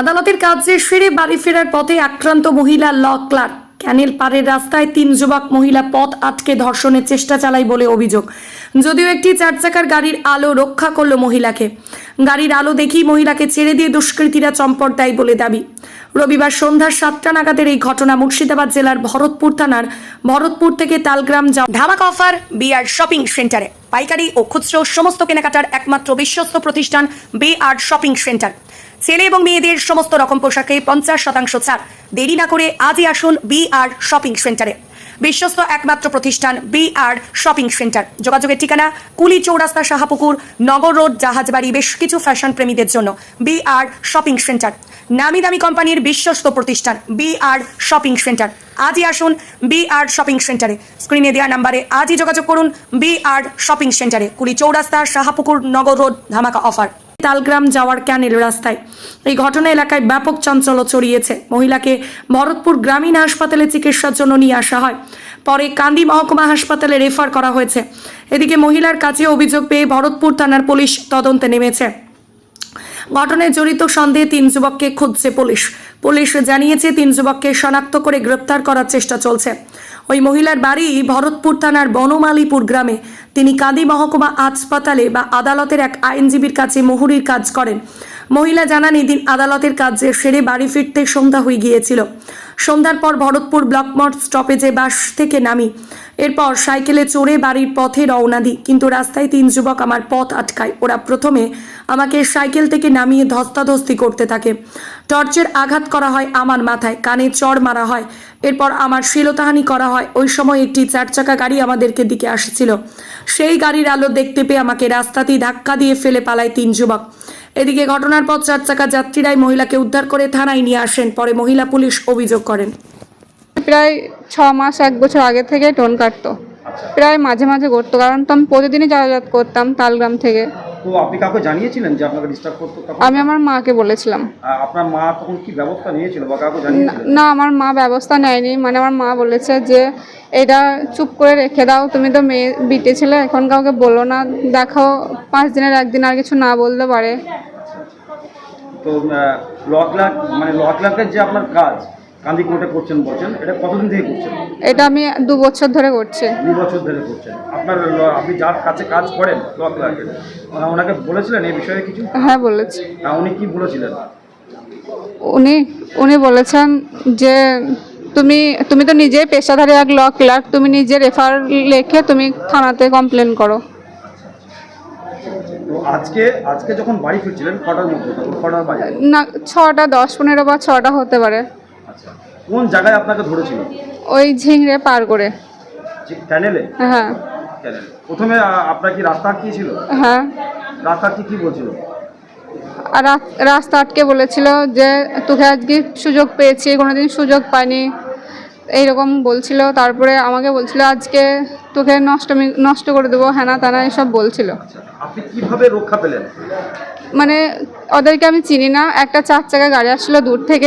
আদালতের কাজে সেরে বাড়ি ফেরার পথে আক্রান্ত মহিলা ল ক্লার্ক। ক্যানেল পাড়ের রাস্তায় তিন যুবক মহিলা পথ আটকে ধর্ষণের চেষ্টা চালায় বলে অভিযোগ। যদিও একটি চার চাকার গাড়ির আলো রক্ষা করল মহিলাকে। গাড়ির আলো দেখি মহিলাকে ছেড়ে দিয়ে দুষ্কৃতীরা চম্পট দেয় বলে দাবি। রবিবার সন্ধ্যা সাতটা নাগাদের এই ঘটনা মুর্শিদাবাদ জেলার ভরতপুর থানার ভরতপুর থেকে তালগ্রাম যাওয়া ধামাক অফার বিআর শপিং সেন্টারে। পাইকারি ও খুচরো সমস্ত কেনাকাটার একমাত্র বিশ্বস্ত প্রতিষ্ঠান বিআর শপিং সেন্টার। ছেলে এবং মেয়েদের সমস্ত রকম পোশাকে পঞ্চাশ শতাংশ ছাড়। দেরি না করে আজই আসুন বিআর শপিং সেন্টারে। বিশ্বস্ত একমাত্র প্রতিষ্ঠান বিআর শপিং সেন্টার। যোগাযোগের ঠিকানা কুলি চৌরাস্তা শাহাপুকুর, নগর রোড, জাহাজবাড়ি, বেশ কিছু ফ্যাশন প্রেমীদের জন্য বিআর শপিং সেন্টার। নামি দামি কোম্পানির বিশ্বস্ত প্রতিষ্ঠান বিআর শপিং সেন্টার আজই আসুন বিআর শপিং সেন্টারে স্ক্রিনে দেওয়া নাম্বারে আজই যোগাযোগ করুন বিআর শপিং সেন্টারে কুলি চৌরাস্তা, শাহাপুকুর, নগর রোড, ধামাকা অফার। তালগ্রাম যাওয়ার ক্যানেল রাস্তায়। এই ঘটনা এলাকায় ব্যাপক চঞ্চল ছড়িয়েছে। মহিলাকে ভরতপুর গ্রামীণ হাসপাতালে চিকিৎসার জন্য নিয়ে আসা হয়। পরে কান্দি মহকুমা হাসপাতালে রেফার করা হয়েছে। এদিকে মহিলার কাছে অভিযোগ পেয়ে ভরতপুর থানার পুলিশ তদন্তে নেমেছে। ঘটনায় জড়িত সন্দেহে তিন যুবককে খুঁজছে পুলিশ। পুলিশ জানিয়েছে, তিন যুবককে শনাক্ত করে গ্রেপ্তার করার চেষ্টা চলছে। ওই মহিলার বাড়ি ভরতপুর থানার বনমালীপুর গ্রামে। তিনি কাঁদি মহকুমা হাসপাতালে বা আদালতের এক আইনজীবীর কাছে মুহুরির কাজ করেন। মহিলা জানান, এদিন আদালতের কাজে সেরে বাড়ি ফিরতে সন্ধ্যা হয়ে গিয়েছিল। সন্ধ্যার পর ভরতপুর ব্লকমট স্টপেজে বাস থেকে নামি। এরপর সাইকেলে চড়ে বাড়ির পথে রওনা দিই। কিন্তু রাস্তায় তিন যুবক আমার পথ আটকায়। ওরা প্রথমে আমাকে সাইকেল থেকে নামিয়ে ধস্তাধস্তি করতে থাকে। টর্চের আঘাত করা হয় আমার মাথায়। কানে চড় মারা হয়। এরপর আমার শিলতাহানি করা হয়। ওই সময় একটি চার চাকা গাড়ি আমাদেরকে দিকে আসছিল। সেই গাড়ির আলো দেখতে পেয়ে আমাকে রাস্তাতেই ধাক্কা দিয়ে ফেলে পালায় তিন যুবক। এদিকে ঘটনার পর চার চাকা যাত্রীরাই মহিলাকে উদ্ধার করে থানায় নিয়ে আসেন। পরে মহিলা পুলিশ অভিযোগ করেন। প্রায় ছ মাস এক বছর আগে থেকে টোন কাটতো। প্রায় মাঝে মাঝে করতো কারণ তো আমি প্রতিদিনই যাতায়াত করতাম তালগ্রাম থেকে। তো আপনি কাউকে জানিয়েছিলেন যে আপনাকে ডিস্টার্ব করতো আমি আমার মাকে বলেছিলাম। আপনার মা তখন কি ব্যবস্থা নিয়েছিল বা কাউকে না- জানিয়েছিলেন? না আমার মা ব্যবস্থা নেয়নি। মানে আমার মা বলেছে যে এটা চুপ করে রেখে দাও তুমি তো মেয়ে বিটে ছেলে এখন কাউকে বলো না। দেখো পাঁচ দিনের একদিন আর কিছু না বলতে পারে। তো ল ক্লার্ক মানে ল ক্লার্কের যে আপনার কাজ কান্দি কোর্টে করছেন বলছেন এটা কতদিন থেকে করছেন? এটা আমি দু বছর ধরে করছি। দু বছর ধরে করছেন। আপনার ল- আপনি যার কাছে কাজ করেন ল ক্লার্কের ওনা- ওনাকে বলেছিলেন এই বিষয়ে কিছু? হ্যাঁ বলেছি। আহ, উনি কি বলেছিলেন? উনি উনি বলেছেন যে তুমি তুমি তো নিজেই পেশাধারী এক ল ক্লার্ক তুমি নিজে রেফার লেখে তুমি থানাতে কমপ্লেন করো। তো আজকে আজকে যখন বাড়ি ফিরছিলেন কটার মধ্যে? কটার বাজে? না ছটা দশ পনেরো বা ছটা হতে পারে। আচ্ছা। কোন জায়গায় আপনাকে ধরেছিল? ওই ঝিংড়ে পার করে। ক্যানেলে? হ্যাঁ। ক্যানেলে। প্রথমে আপনার কি রাস্তা কি ছিল? হ্যাঁ। রাস্তা কি কি বলছিল? রাস্তা আটকে বলেছিল যে তোকে আজকে সুযোগ পেয়েছি কোনোদিন সুযোগ পাইনি। এইরকম বলছিল তারপরে আমাকে বলছিল আজকে তোকে নষ্ট নষ্ট করে দেবো। হ্যানা তানা এসব বলছিল। আপনি কীভাবে রক্ষা পেলেন? মানে ওদেরকে আমি চিনি না। একটা চার চাকা গাড়ি আসছিল দূর থেকে।